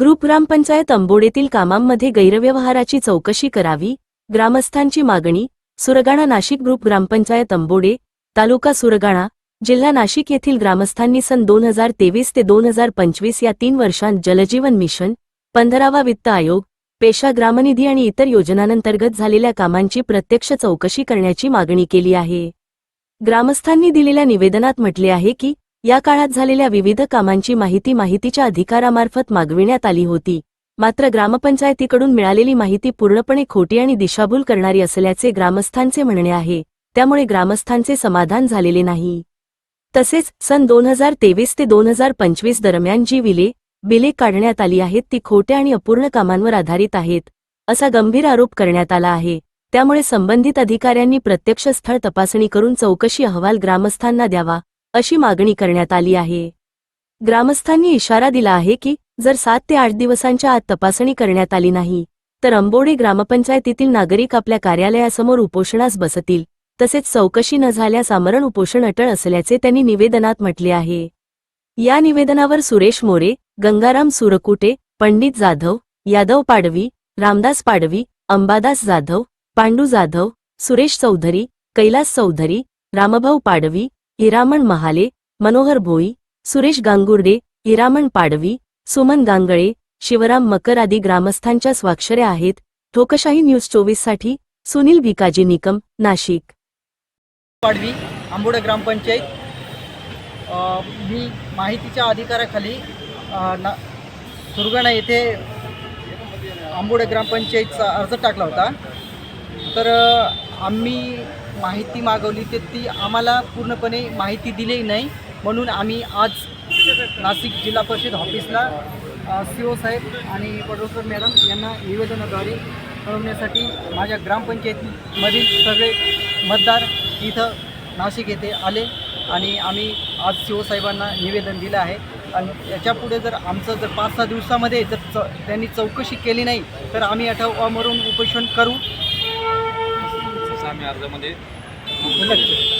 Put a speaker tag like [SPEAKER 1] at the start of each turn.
[SPEAKER 1] Group ग्रामपंचायत अंबोडेतील कामांमध्ये गैरव्यवहाराची चौकशी करावी ग्रामस्थांची मागणी सुरगाणा नाशिक ग्रुप ग्रामपंचायत अंबोडे तालुका सुरगाणा जिल्हा नाशिक येथील ग्रामस्थांनी सन दोन हजार तेवीस ते दोन हजार पंचवीस या तीन वर्षांत जलजीवन मिशन पंधरावा वित्त आयोग पेशा ग्रामनिधी आणि इतर योजनांतर्गत झालेल्या कामांची प्रत्यक्ष चौकशी करण्याची मागणी केली आहे. ग्रामस्थांनी दिलेल्या निवेदनात म्हटले आहे की या काळात झालेल्या विविध कामांची माहिती माहितीच्या अधिकारामार्फत मागविण्यात आली होती. मात्र ग्रामपंचायतीकडून मिळालेली माहिती पूर्णपणे खोटी आणि दिशाभूल करणारी असल्याचे ग्रामस्थांचे म्हणणे आहे. त्यामुळे ग्रामस्थांचे समाधान झालेले नाही. तसेच सन दोन हजार तेवीस ते दोन हजार पंचवीस दरम्यान जी विले बिले काढण्यात आली आहेत ती खोट्या आणि अपूर्ण कामांवर आधारित आहेत असा गंभीर आरोप करण्यात आला आहे. त्यामुळे संबंधित अधिकाऱ्यांनी प्रत्यक्ष स्थळ तपासणी करून चौकशी अहवाल ग्रामस्थांना द्यावा अशी मागणी करण्यात आली आहे. ग्रामस्थांनी इशारा दिला आहे की जर सात ते आठ दिवसांच्या आत तपासणी करण्यात आली नाही तर अंबोडे ग्रामपंचायतीतील नागरिक आपल्या कार्यालयासमोर उपोषणास बसतील तसेच चौकशी न झाल्यास आमरण उपोषण अटळ असल्याचे त्यांनी निवेदनात म्हटले आहे. या निवेदनावर सुरेश मोरे गंगाराम सुरकुटे पंडित जाधव यादव पाडवी रामदास पाडवी अंबादास जाधव पांडू जाधव सुरेश चौधरी कैलास चौधरी रामभाऊ पाडवी इरामण महाले मनोहर भोई सुरेश गांगुर्डे हिरामण पाडवी सुमन गांगळे शिवराम मकर आदी ग्रामस्थांच्या स्वाक्षऱ्या आहेत. ठोकशाही न्यूज चोवीससाठी सुनील भिकाजी निकम नाशिक.
[SPEAKER 2] पाडवी आंबोडे ग्रामपंचायत. मी माहितीच्या अधिकाराखाली ना सुरगाणा येथे आंबोडे ग्रामपंचायतचा अर्ज टाकला होता. तर आम्ही माहिती मागवली तर ती आम्हाला पूर्णपणे माहिती दिली नाही. म्हणून आम्ही आज नाशिक जिल्हा परिषद ऑफिसला सी ओ साहेब आणि पडोसकर मॅडम यांना निवेदनाद्वारे कळवण्यासाठी माझ्या ग्रामपंचायतीमधील सगळे मतदार इथं नाशिक येथे आले आणि आम्ही आज सी साहेबांना निवेदन दिलं आहे. आणि याच्यापुढे जर आमचं जर पाच सहा दिवसामध्ये जर च त्यांनी चौकशी केली नाही तर आम्ही आठवड्यावरून उपोषण करू.
[SPEAKER 3] आम्ही अर्जामध्ये
[SPEAKER 2] 끝났죠.